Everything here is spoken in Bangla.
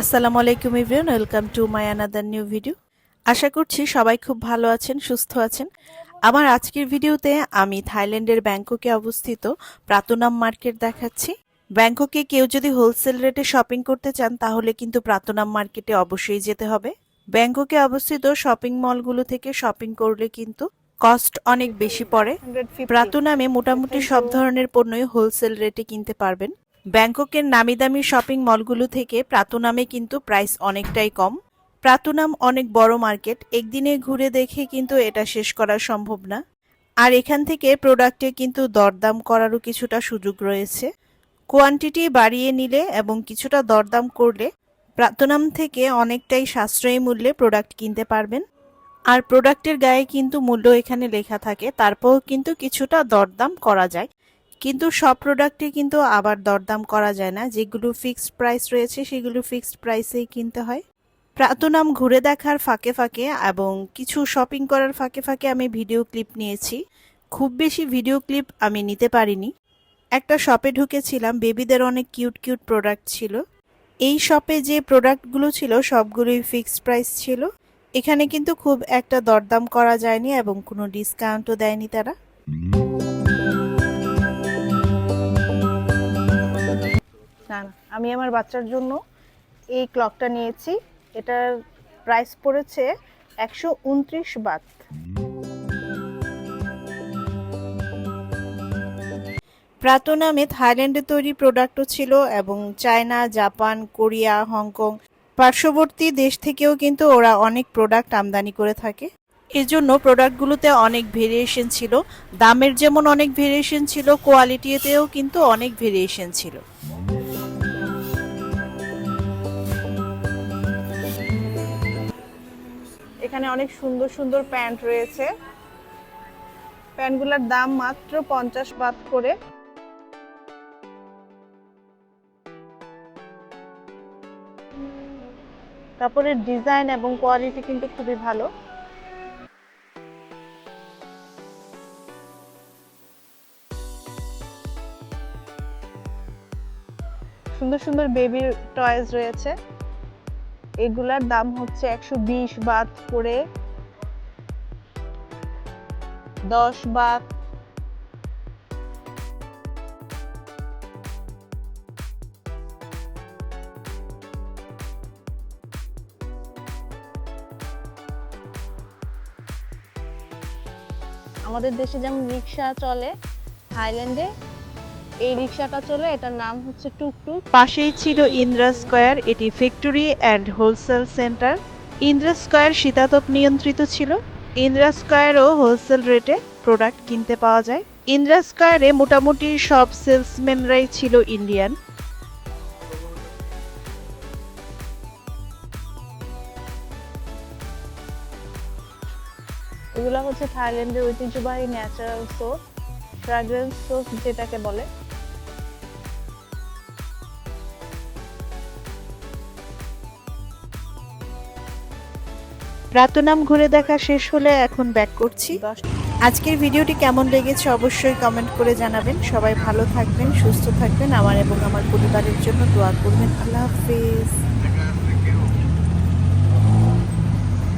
আসসালামু আলাইকুম everyone welcome to my another new video আশা করছি সবাই খুব ভালো আছেন সুস্থ আছেন। আমার আজকের ভিডিওতে আমি থাইল্যান্ডের ব্যাংককে অবস্থিত প্রাতনাম মার্কেট দেখাচ্ছি। ব্যাংককে কেউ যদি হোলসেল রেটে শপিং করতে চান তাহলে কিন্তু প্রাতনাম মার্কেটে অবশ্যই যেতে হবে। ব্যাংককে অবস্থিত শপিং মলগুলো থেকে শপিং করলে কিন্তু কস্ট অনেক বেশি পড়ে। প্রাতনামে মোটামুটি সব ধরনের পণ্যই হোলসেল রেটে কিনতে পারবেন। ব্যাংককের নামি দামি শপিং মলগুলো থেকে প্রাতনামে কিন্তু প্রাইস অনেকটাই কম। প্রাতনাম অনেক বড় মার্কেট, একদিনে ঘুরে দেখে কিন্তু এটা শেষ করা সম্ভব না। আর এখান থেকে প্রোডাক্টে কিন্তু দরদাম করারও কিছুটা সুযোগ রয়েছে। কোয়ান্টিটি বাড়িয়ে নিলে এবং কিছুটা দরদাম করলে প্রাতনাম থেকে অনেকটাই সাশ্রয়ী মূল্যে প্রোডাক্ট কিনতে পারবেন। আর প্রোডাক্টের গায়ে কিন্তু মূল্য এখানে লেখা থাকে তারপর কিন্তু কিছুটা দরদাম করা যায়। কিন্তু সব প্রোডাক্টে কিন্তু আবার দরদাম করা যায় না। যেগুলো ফিক্সড প্রাইস রয়েছে, সেগুলো ফিক্সড প্রাইসেই কিনতে হয়। প্রাতনাম ঘুরে দেখার ফাঁকে ফাঁকে এবং কিছু শপিং করার ফাঁকে ফাঁকে আমি ভিডিও ক্লিপ নিয়েছি। খুব বেশি ভিডিও ক্লিপ আমি নিতে পারিনি। একটা শপে ঢুকেছিলাম বেবিদের অনেক কিউট কিউট প্রোডাক্ট ছিল। এই শপে যে প্রোডাক্টগুলো ছিল, সবগুলোই ফিক্সড প্রাইস ছিল। এখানে কিন্তু খুব একটা দরদাম করা যায়নি এবং কোনো ডিসকাউন্টও দেয়নি তারা। না না, আমি আমার বাচ্চার জন্য এই ক্লকটা নিয়েছি। এটার প্রাইস পড়েছে একশো উনত্রিশ বাত প্রাতনামে থাইল্যান্ডে তৈরি প্রোডাক্টও ছিল এবং চায়না, জাপান, কোরিয়া, হংকং পার্শ্ববর্তী দেশ থেকেও কিন্তু ওরা অনেক প্রোডাক্ট আমদানি করে থাকে। এজন্য প্রোডাক্টগুলোতে অনেক ভেরিয়েশন ছিল। দামের যেমন অনেক ভেরিয়েশন ছিল কোয়ালিটিতেও কিন্তু অনেক ভেরিয়েশন ছিল। এখানে অনেক সুন্দর সুন্দর প্যান্ট রয়েছে। প্যান্টগুলোর দাম মাত্র পঞ্চাশ বাদ করে। কাপড়ের ডিজাইন এবং কোয়ালিটি কিন্তু খুবই ভালো। সুন্দর সুন্দর বেবির টয়েস রয়েছে। এগুলার দাম হচ্ছে একশো বিশ বাত করে, দশ বাত। আমাদের দেশে যেমন রিক্সা চলে, থাইল্যান্ডে এই রিক্সাটা চলে এটার নাম হচ্ছে টুকটুক। পাশেই ছিল ইন্দ্রা স্কোয়ার এটি factory and wholesale centre. Indra square শীতাতপ নিয়ন্ত্রিত ছিল। ইন্দ্রা স্কয়ারও হোলসেল রেটে প্রোডাক্ট কিনতে পাওয়া যায়। ইন্দ্রা স্কোয়ারে মোটামুটি সব সেলসম্যানরাই ছিল ইন্ডিয়ান। এগুলো হচ্ছে থাইল্যান্ডের ঐতিহ্যবাহী ন্যাচারাল সোপ ফ্রাগ্রেন্স সোপ যেটাকে বলে। প্রাতনাম ঘুরে দেখা শেষ হলে এখন ব্যাক করছি। আজকের ভিডিওটি কেমন লেগেছে অবশ্যই কমেন্ট করে জানাবেন। সবাই ভালো থাকবেন, সুস্থ থাকবেন। আমার এবং আমার পরিবারের জন্য দোয়া করবেন। আল্লাহ হাফেজ।